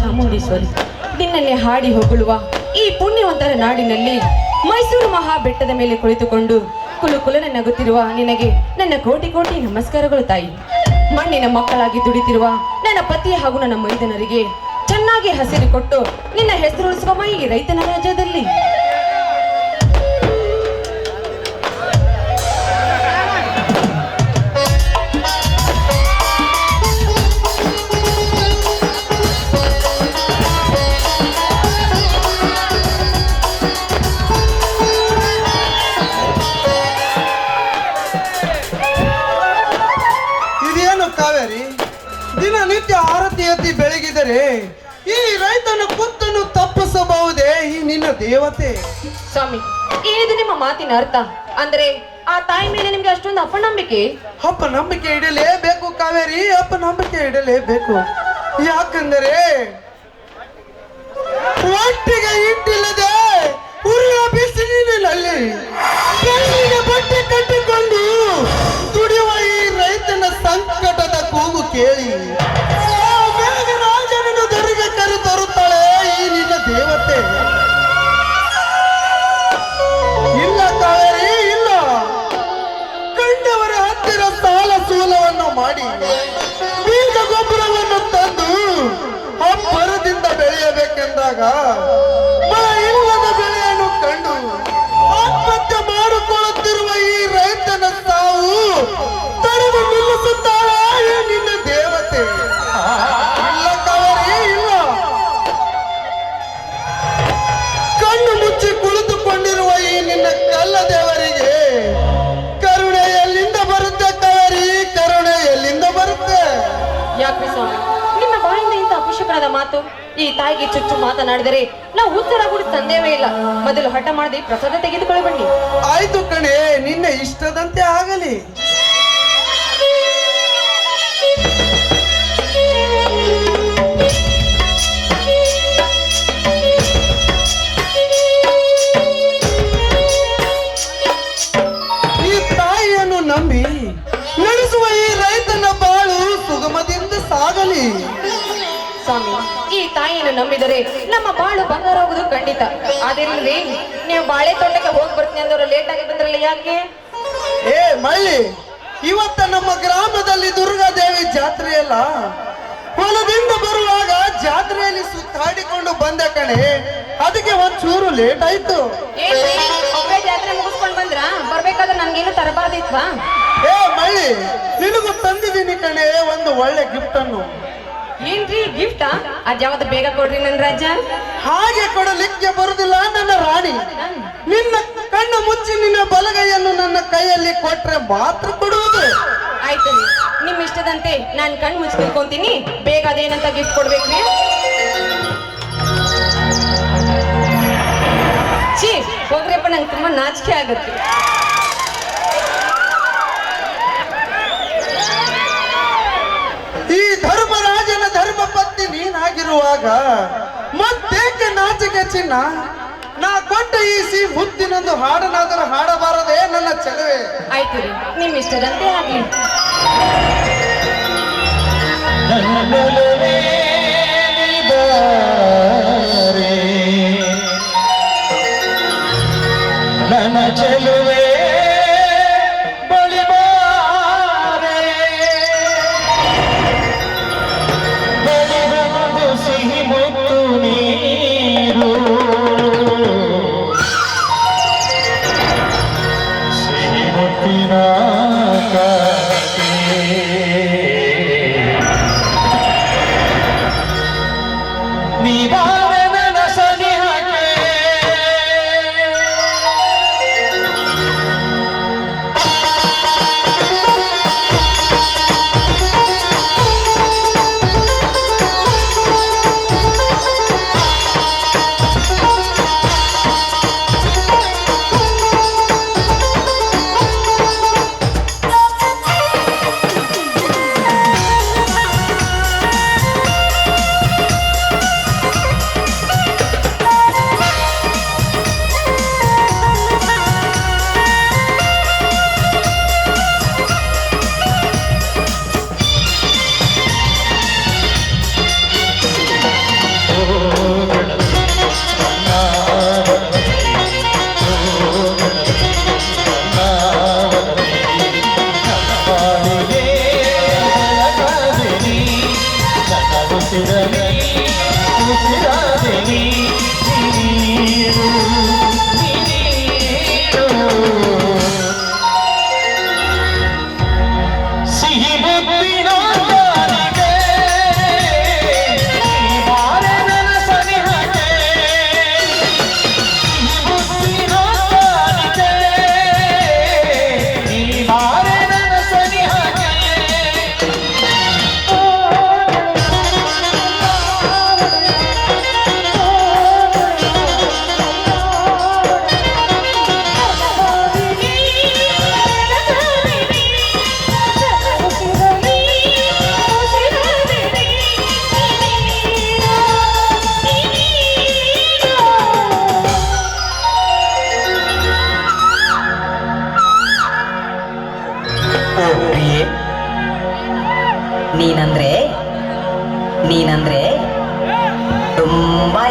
ಚಾಮುಂಡೇಶ್ವರಿ, ನಿನ್ನಲ್ಲಿ ಹಾಡಿ ಹೊಗಳುವ ಈ ಪುಣ್ಯವಂತರ ನಾಡಿನಲ್ಲಿ ಮೈಸೂರು ಮಹಾ ಬೆಟ್ಟದ ಮೇಲೆ ಕುಳಿತುಕೊಂಡು ಕುಲು ನಗುತ್ತಿರುವ ನಿನಗೆ ನನ್ನ ಕೋಟಿ ಕೋಟಿ ನಮಸ್ಕಾರಗಳು ತಾಯಿ. ಮಣ್ಣಿನ ಮಕ್ಕಳಾಗಿ ದುಡಿತಿರುವ ನನ್ನ ಪತಿ ಹಾಗೂ ನನ್ನ ಮೈದನರಿಗೆ ಚೆನ್ನಾಗಿ ಹಸಿರು ಕೊಟ್ಟು ನಿನ್ನ ಹೆಸರು ಈ ರೈತನ ರಾಜ್ಯದಲ್ಲಿ. ದೇವತೆ. ಸ್ವಾಮಿ ಏನಿದು ನಿಮ್ಮ ಮಾತಿನ ಅರ್ಥ. ಅಂದ್ರೆ ಆ ತಾಯಿ ಮೇಲೆ ನಿಮ್ಗೆ ಅಷ್ಟೊಂದು ಅಪನಂಬಿಕೆ? ಅಪ್ಪ ನಂಬಿಕೆ ಇಡಲೇಬೇಕು ಕಾವೇರಿ ಅಪ್ಪ ನಂಬಿಕೆ ಇಡಲೇಬೇಕು. ಯಾಕಂದರೆ ಒಟ್ಟಿಗೆ ಇಟ್ಟಿಲ್ಲದೆ ಬೆಳೆಯಬೇಕೆಂದಾಗ ತಾಯಿಗೆ ಚುಚ್ಚು ಮಾತನಾಡಿದರೆ ನಾವು ಉತ್ತರ ಕೂಡ ತಂದೇವೇ ಇಲ್ಲ. ಮೊದಲು ಹಠ ಮಾಡದೆ ಪ್ರಸಾದ ತೆಗೆದುಕೊಳ್ಳಿ ಆಯ್ತು ಕಣೆ, ನಿನ್ನ ಇಷ್ಟದಂತೆ ಆಗಲಿ. ನಂಬಿದರೆ ನಮ್ಮ ಬಾಳು ಬಂಗಾರ ಹೋಗುದು ಖಂಡಿತ. ಅದಿರಲಿ ನೀವು ಬಾಳೆ ತೋಟಕ್ಕೆ ಹೋಗಿ ಬರ್ತೀನಿ ಅಂದವರು ಲೇಟ್ ಆಗಿ ಬಂದ್ರಲ್ಲ ಯಾಕೆ? ಏ ಮಳ್ಳಿ ಇವತ್ತ ನಮ್ಮ ಗ್ರಾಮದಲ್ಲಿ ದುರ್ಗಾದೇವಿ ಜಾತ್ರೆ ಅಲ್ಲ? ಹೊಲದಿಂದ ಬರುವಾಗ ಜಾತ್ರೆಯಲ್ಲಿ ಸುತ್ತಾಡಿಕೊಂಡು ಬಂದ ಕಣೆ ಅದಕ್ಕೆ ಒಂಚೂರು ಲೇಟ್ ಆಯ್ತು. ಜಾತ್ರೆ ಮುಗಿಸ್ಕೊಂಡು ಬಂದ್ರ? ಬರ್ಬೇಕಾದ್ರೆ ನನ್ಗೇನು ತರಬಾರ್ದಿತ್ವಾ ಏ ಮಳ್ಳಿ ನಿನಗೂ ತಂದಿದ್ದೀನಿ ಕಣೆ ಒಂದು ಒಳ್ಳೆ ಗಿಫ್ಟ್ ಅನ್ನು. ಏನ್ರಿ ಗಿಫ್ಟಾ ಅದ್ ಯಾವತ್ತು ಬೇಗ ಕೊಡ್ರಿ ನನ್ ರಾಜ? ಹಾಗೆ ಕೊಡಲಿಕ್ಕೆ ಬರುದಿಲ್ಲ ನನ್ನ ರಾಣಿ. ನಿನ್ನ ಕಣ್ಣು ಮುಚ್ಚಿ ನಿನ್ನ ಬಲಗೈಯನ್ನು ನನ್ನ ಕೈಯಲ್ಲಿ ಕೊಟ್ರೆ ಮಾತ್ರ ಕೊಡುವುದು. ಆಯ್ತು ನಿಮ್ ಇಷ್ಟದಂತೆ ನಾನ್ ಕಣ್ಣು ಮುಚ್ಚಿ ತಿಳ್ಕೊಂತೀನಿ ಬೇಗ ಅದೇನಂತ ಗಿಫ್ಟ್ ಕೊಡ್ಬೇಕ್ರಿ ಛೀ ಹೋಗ್ರಿಯಪ್ಪ ನಂಗೆ ತುಂಬಾ ನಾಚಿಕೆ ಆಗತ್ತೆ ಈ ಧರ್ಮರಾಜನ ಧರ್ಮ ಪತ್ನಿ ನೀನಾಗಿರುವಾಗ ಮತ್ತೇಕೆ ನಾಚಿಕೆ ಚಿನ್ನ? ನಾ ಕೊಟ್ಟ ಈಸಿ ಸಿ ಮುತ್ತಿನೊಂದು ಹಾಡನಾದರೂ ಹಾಡಬಾರದೇ ನನ್ನ ಚೆಲುವೆ. ಆಯ್ತು ನಿಮ್ಮಿಷ್ಟದಂತೆ ಆಗ್ಲಿ. Kina Ka. ನೀನಂದ್ರೆ ನೀನಂದ್ರೆ ತುಂಬಾ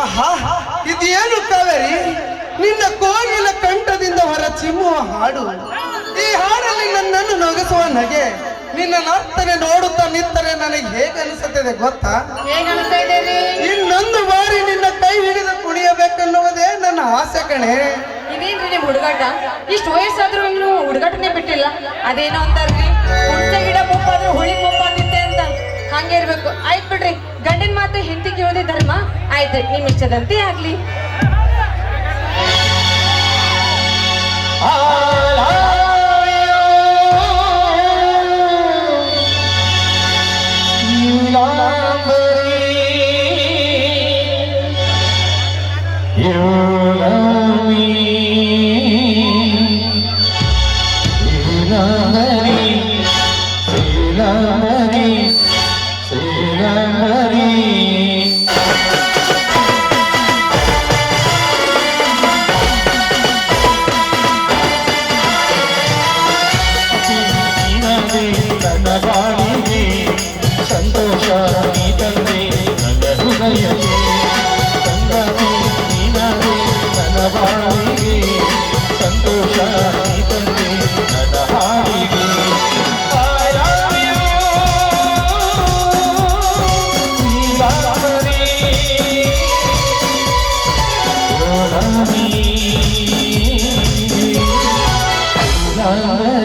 ಆಹಾ ಇದೇನು ಕಾವೇರಿ ನಿನ್ನ ಕೋಗಿಲ ಕಂಠದಿಂದ ಹೊರ ಚಿಮ್ಮುವ ಹಾಡು. ಈ ಹಾಡಲ್ಲಿ ನನ್ನನ್ನು ನಗಸುವ ನಗೆ. ನಿನ್ನ ನರ್ತನೆ ನೋಡುತ್ತಾ ನಿಂತರೆ ನನಗೆ ಹೇಗೆ ಅನಿಸುತ್ತದೆ ಗೊತ್ತಾ ಇನ್ನೊಂದು ಬಾರಿ ನಿನ್ನ ಕೈ ಹಿಡಿದು ಕುಣಿಯಬೇಕನ್ನುವುದೇ ನನ್ನ ಆಸೆ ಕಣೆ. ಇದೇನ್ರಿ ಹುಡುಗಾಟ? ಇಷ್ಟು ವಯಸ್ಸಾದ್ರೂ ಇನ್ನು ಹುಡುಗಾಟನೇ ಬಿಟ್ಟಿಲ್ಲ. ಅದೇನೋ ಅಂತಾರ್ರಿ ಗಿಡ ಮುಪ್ಪಾದ್ರೂ ಹುಳಿ ಅಂತ ಹಂಗೆ ಇರ್ಬೇಕು. ಆಯ್ತು ಬಿಡ್ರಿ. ಗಂಡಿನ ಮಾತು ಹೆಂಡತಿ ಕೇಳೋದೇ ಧರ್ಮ. ಆಯ್ತು ನಿಮ್ ಇಷ್ಟದಂತೆ ಆಗ್ಲಿ. ಶ್ರೀ રામ